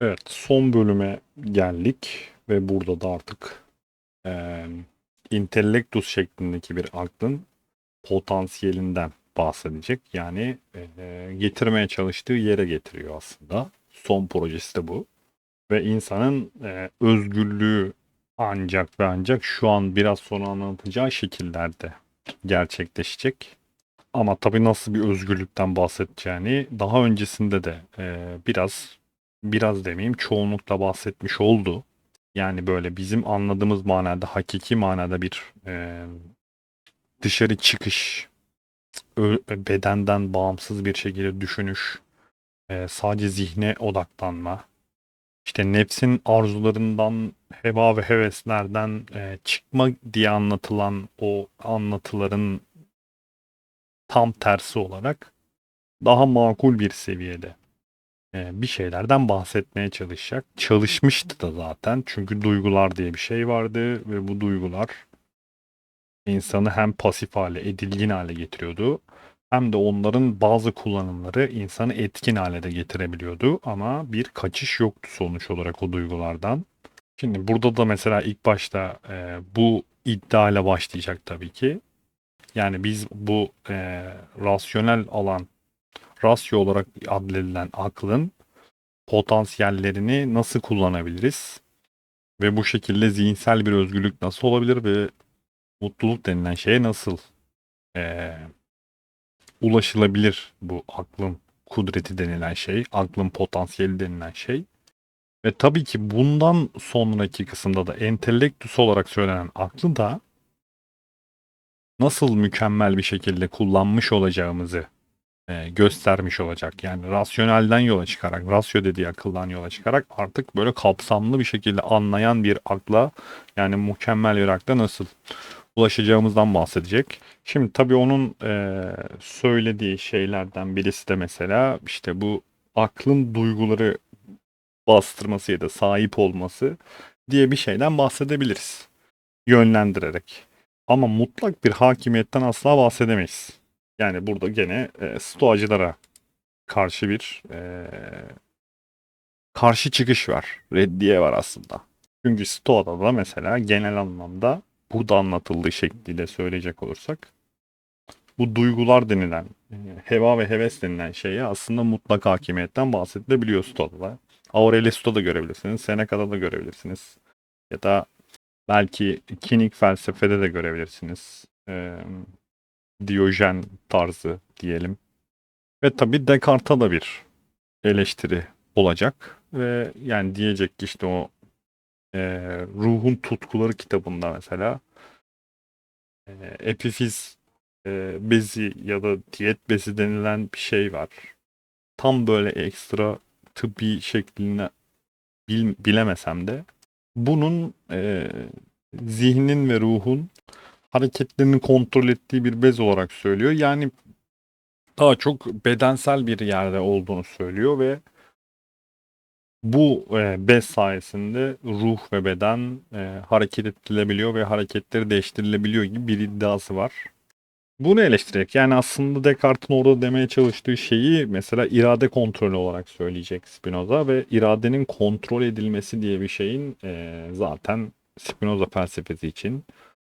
Evet, son bölüme geldik ve burada da artık eee intellektus şeklindeki bir aklın potansiyelinden bahsedecek. Yani eee, getirmeye çalıştığı yere getiriyor aslında. Son projesi de bu. Ve insanın eee, özgürlüğü ancak ve ancak şu an biraz sonra anlatacağı şekillerde gerçekleşecek. Ama tabii nasıl bir özgürlükten bahsedeceğini daha öncesinde de eee, biraz biraz demeyeyim çoğunlukla bahsetmiş oldu. Yani böyle bizim anladığımız manada hakiki manada bir e, dışarı çıkış, bedenden bağımsız bir şekilde düşünüş, e, sadece zihne odaklanma, işte nefsin arzularından, heva ve heveslerden e, çıkma diye anlatılan o anlatıların tam tersi olarak daha makul bir seviyede bir şeylerden bahsetmeye çalışacak. Çalışmıştı da zaten. Çünkü duygular diye bir şey vardı ve bu duygular insanı hem pasif hale, edilgin hale getiriyordu. Hem de onların bazı kullanımları insanı etkin hale de getirebiliyordu. Ama bir kaçış yoktu sonuç olarak o duygulardan. Şimdi burada da mesela ilk başta e, bu iddiayla başlayacak tabii ki. Yani biz bu e, rasyonel alan, rasyo olarak adledilen aklın potansiyellerini nasıl kullanabiliriz? Ve bu şekilde zihinsel bir özgürlük nasıl olabilir ve mutluluk denilen şeye nasıl eee, ulaşılabilir bu aklın kudreti denilen şey, aklın potansiyeli denilen şey. Ve tabii ki bundan sonraki kısımda da entelektüs olarak söylenen aklı da nasıl mükemmel bir şekilde kullanmış olacağımızı e, göstermiş olacak. Yani rasyonelden yola çıkarak, rasyo dediği akıldan yola çıkarak artık böyle kapsamlı bir şekilde anlayan bir akla yani mükemmel bir akla nasıl ulaşacağımızdan bahsedecek. Şimdi tabii onun e, söylediği şeylerden birisi de mesela işte bu aklın duyguları bastırması ya da sahip olması diye bir şeyden bahsedebiliriz. Yönlendirerek. Ama mutlak bir hakimiyetten asla bahsedemeyiz. Yani burada gene e, stoacılara karşı bir e, karşı çıkış var. Reddiye var aslında. Çünkü stoada da mesela genel anlamda burada anlatıldığı şekliyle söyleyecek olursak bu duygular denilen, e, heva ve heves denilen şeye aslında mutlak hakimiyetten bahsedilebiliyor stoada da. Aurelius'ta da görebilirsiniz, Seneca'da da görebilirsiniz. Ya da belki kinik felsefede de görebilirsiniz. Ee, Diyojen tarzı diyelim. Ve tabii Descartes'a da bir eleştiri olacak. Ve yani diyecek ki işte o e, Ruhun Tutkuları kitabında mesela e, epifiz e, bezi ya da diyet bezi denilen bir şey var. Tam böyle ekstra tıbbi şeklinde bil, bilemesem de bunun e, zihnin ve ruhun hareketlerini kontrol ettiği bir bez olarak söylüyor. Yani daha çok bedensel bir yerde olduğunu söylüyor ve bu e, bez sayesinde ruh ve beden e, hareket ettirilebiliyor ve hareketleri değiştirilebiliyor gibi bir iddiası var. Bunu eleştirerek yani aslında Descartes'in orada demeye çalıştığı şeyi mesela irade kontrolü olarak söyleyecek Spinoza ve iradenin kontrol edilmesi diye bir şeyin e, zaten Spinoza felsefesi için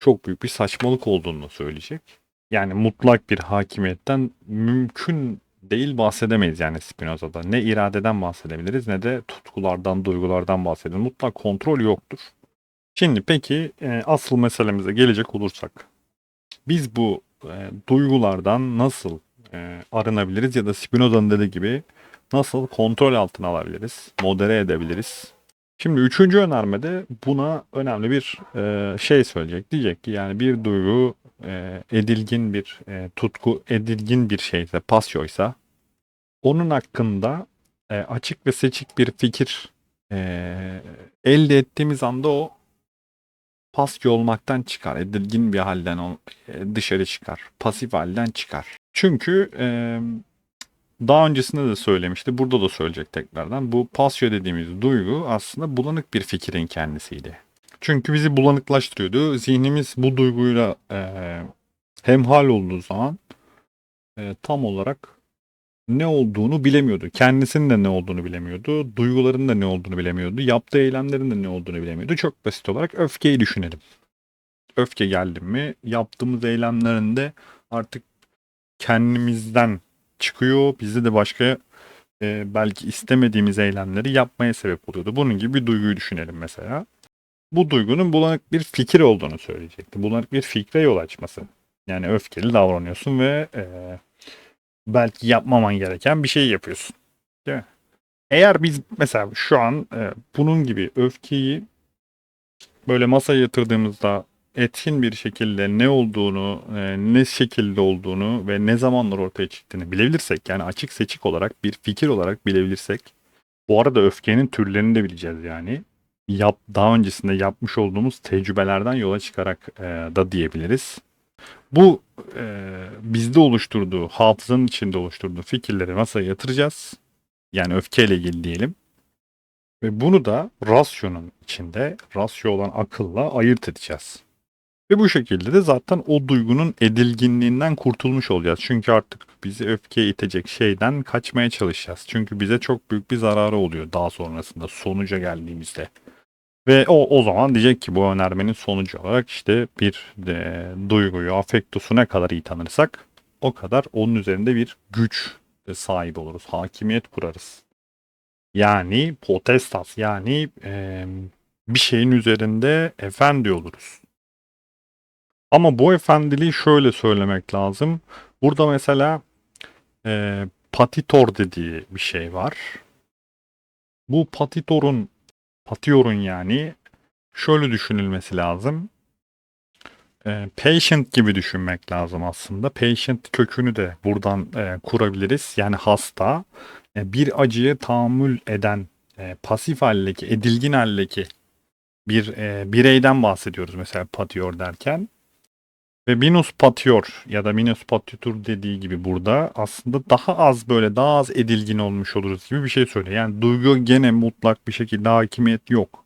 çok büyük bir saçmalık olduğunu söyleyecek. Yani mutlak bir hakimiyetten mümkün değil bahsedemeyiz yani Spinoza'da. Ne iradeden bahsedebiliriz ne de tutkulardan, duygulardan bahsedebiliriz. Mutlak kontrol yoktur. Şimdi peki e, asıl meselemize gelecek olursak. Biz bu e, duygulardan nasıl e, arınabiliriz ya da Spinoza'nın dediği gibi nasıl kontrol altına alabiliriz, modere edebiliriz? Şimdi üçüncü önermede buna önemli bir e, şey söyleyecek. Diyecek ki yani bir duygu e, edilgin bir e, tutku, edilgin bir şeyse, pasyoysa onun hakkında e, açık ve seçik bir fikir e, elde ettiğimiz anda o pasyo olmaktan çıkar. Edilgin bir halden e, dışarı çıkar. Pasif halden çıkar. Çünkü e, daha öncesinde de söylemişti. Burada da söyleyecek tekrardan. Bu pasyo dediğimiz duygu aslında bulanık bir fikrin kendisiydi. Çünkü bizi bulanıklaştırıyordu. Zihnimiz bu duyguyla e, hemhal olduğu zaman e, tam olarak ne olduğunu bilemiyordu. Kendisinin de ne olduğunu bilemiyordu. Duygularının da ne olduğunu bilemiyordu. Yaptığı eylemlerin de ne olduğunu bilemiyordu. Çok basit olarak öfkeyi düşünelim. Öfke geldi mi yaptığımız eylemlerinde artık kendimizden çıkıyor. Bizi de başka e, belki istemediğimiz eylemleri yapmaya sebep oluyordu. Bunun gibi bir duyguyu düşünelim mesela. Bu duygunun bulanık bir fikir olduğunu söyleyecekti. Bulanık bir fikre yol açması. Yani öfkeli davranıyorsun ve e, belki yapmaman gereken bir şey yapıyorsun. Değil mi? Eğer biz mesela şu an e, bunun gibi öfkeyi böyle masaya yatırdığımızda etkin bir şekilde ne olduğunu, e, ne şekilde olduğunu ve ne zamanlar ortaya çıktığını bilebilirsek yani açık seçik olarak bir fikir olarak bilebilirsek bu arada öfkenin türlerini de bileceğiz yani. Yap, daha öncesinde yapmış olduğumuz tecrübelerden yola çıkarak e, da diyebiliriz. Bu e, bizde oluşturduğu, hafızanın içinde oluşturduğu fikirleri masaya yatıracağız. Yani öfkeyle ilgili diyelim. Ve bunu da rasyonun içinde, rasyo olan akılla ayırt edeceğiz. Ve bu şekilde de zaten o duygunun edilginliğinden kurtulmuş olacağız. Çünkü artık bizi öfkeye itecek şeyden kaçmaya çalışacağız. Çünkü bize çok büyük bir zararı oluyor daha sonrasında sonuca geldiğimizde. Ve o o zaman diyecek ki bu önermenin sonucu olarak işte bir e, duyguyu, afektosu ne kadar iyi tanırsak o kadar onun üzerinde bir güç sahibi oluruz. Hakimiyet kurarız. Yani potestas yani e, bir şeyin üzerinde efendi oluruz. Ama bu efendiliği şöyle söylemek lazım. Burada mesela e, patitor dediği bir şey var. Bu patitorun patiyorun yani şöyle düşünülmesi lazım. E, patient gibi düşünmek lazım aslında. Patient kökünü de buradan e, kurabiliriz. Yani hasta, e, bir acıya tahammül eden e, pasif haldeki, edilgin haldeki bir e, bireyden bahsediyoruz mesela patiyor derken. Ve minus patior ya da minus patitur dediği gibi burada aslında daha az böyle daha az edilgin olmuş oluruz gibi bir şey söylüyor. Yani duygu gene mutlak bir şekilde hakimiyet yok.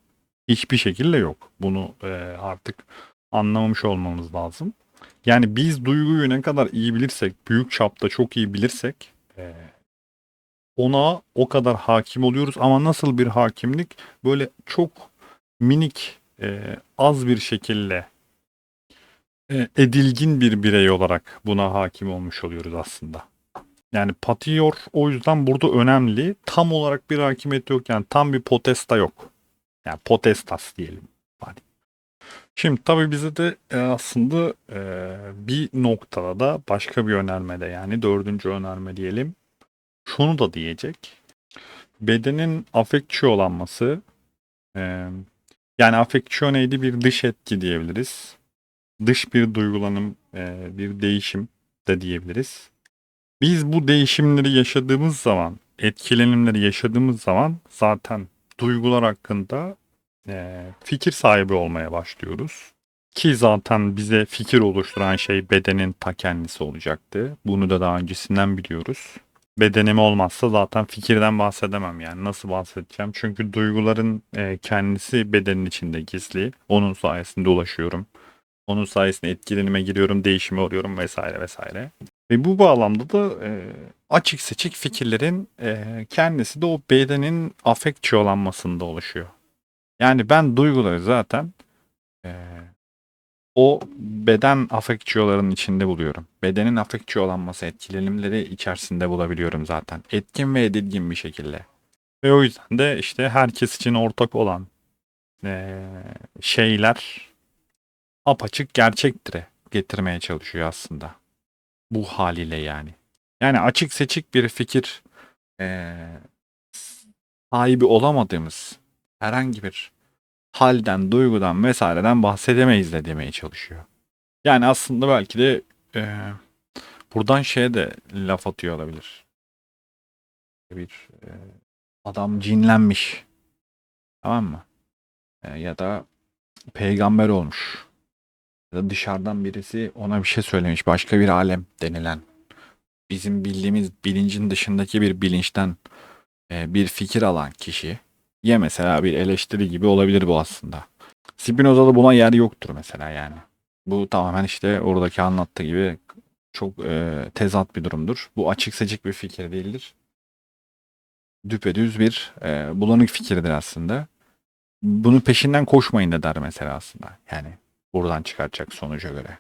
Hiçbir şekilde yok. Bunu e, artık anlamamış olmamız lazım. Yani biz duyguyu ne kadar iyi bilirsek, büyük çapta çok iyi bilirsek e, ona o kadar hakim oluyoruz. Ama nasıl bir hakimlik? Böyle çok minik, e, az bir şekilde edilgin bir birey olarak buna hakim olmuş oluyoruz aslında. Yani patiyor o yüzden burada önemli. Tam olarak bir hakimiyet yok yani tam bir potesta yok. Yani potestas diyelim. Hadi. Şimdi tabii bize de e, aslında e, bir noktada da başka bir önermede yani dördüncü önerme diyelim. Şunu da diyecek. Bedenin afeksiyolanması e, yani afeksiyon neydi bir dış etki diyebiliriz dış bir duygulanım, e, bir değişim de diyebiliriz. Biz bu değişimleri yaşadığımız zaman, etkilenimleri yaşadığımız zaman zaten duygular hakkında e, fikir sahibi olmaya başlıyoruz. Ki zaten bize fikir oluşturan şey bedenin ta kendisi olacaktı. Bunu da daha öncesinden biliyoruz. Bedenim olmazsa zaten fikirden bahsedemem yani nasıl bahsedeceğim? Çünkü duyguların e, kendisi bedenin içinde gizli. Onun sayesinde ulaşıyorum. Onun sayesinde etkilenime giriyorum, değişime oluyorum vesaire vesaire. Ve bu bağlamda da e, açık seçik fikirlerin e, kendisi de o bedenin afektçiolanmasında oluşuyor. Yani ben duyguları zaten e, o beden afektçiyoların içinde buluyorum. Bedenin afektçiyolanması etkilenimleri içerisinde bulabiliyorum zaten. Etkin ve edilgin bir şekilde. Ve o yüzden de işte herkes için ortak olan e, şeyler apaçık gerçektir getirmeye çalışıyor aslında. Bu haliyle yani. Yani açık seçik bir fikir ee, sahibi olamadığımız herhangi bir halden, duygudan vesaireden bahsedemeyiz de demeye çalışıyor. Yani aslında belki de e, buradan şeye de laf atıyor olabilir. Bir e, adam cinlenmiş. Tamam mı? E, ya da peygamber olmuş dışarıdan birisi ona bir şey söylemiş. Başka bir alem denilen. Bizim bildiğimiz bilincin dışındaki bir bilinçten e, bir fikir alan kişi. Ya mesela bir eleştiri gibi olabilir bu aslında. Spinoza'da buna yer yoktur mesela yani. Bu tamamen işte oradaki anlattığı gibi çok e, tezat bir durumdur. Bu açık seçik bir fikir değildir. Düpedüz bir e, bulanık fikirdir aslında. Bunu peşinden koşmayın da der mesela aslında. Yani buradan çıkartacak sonuca göre.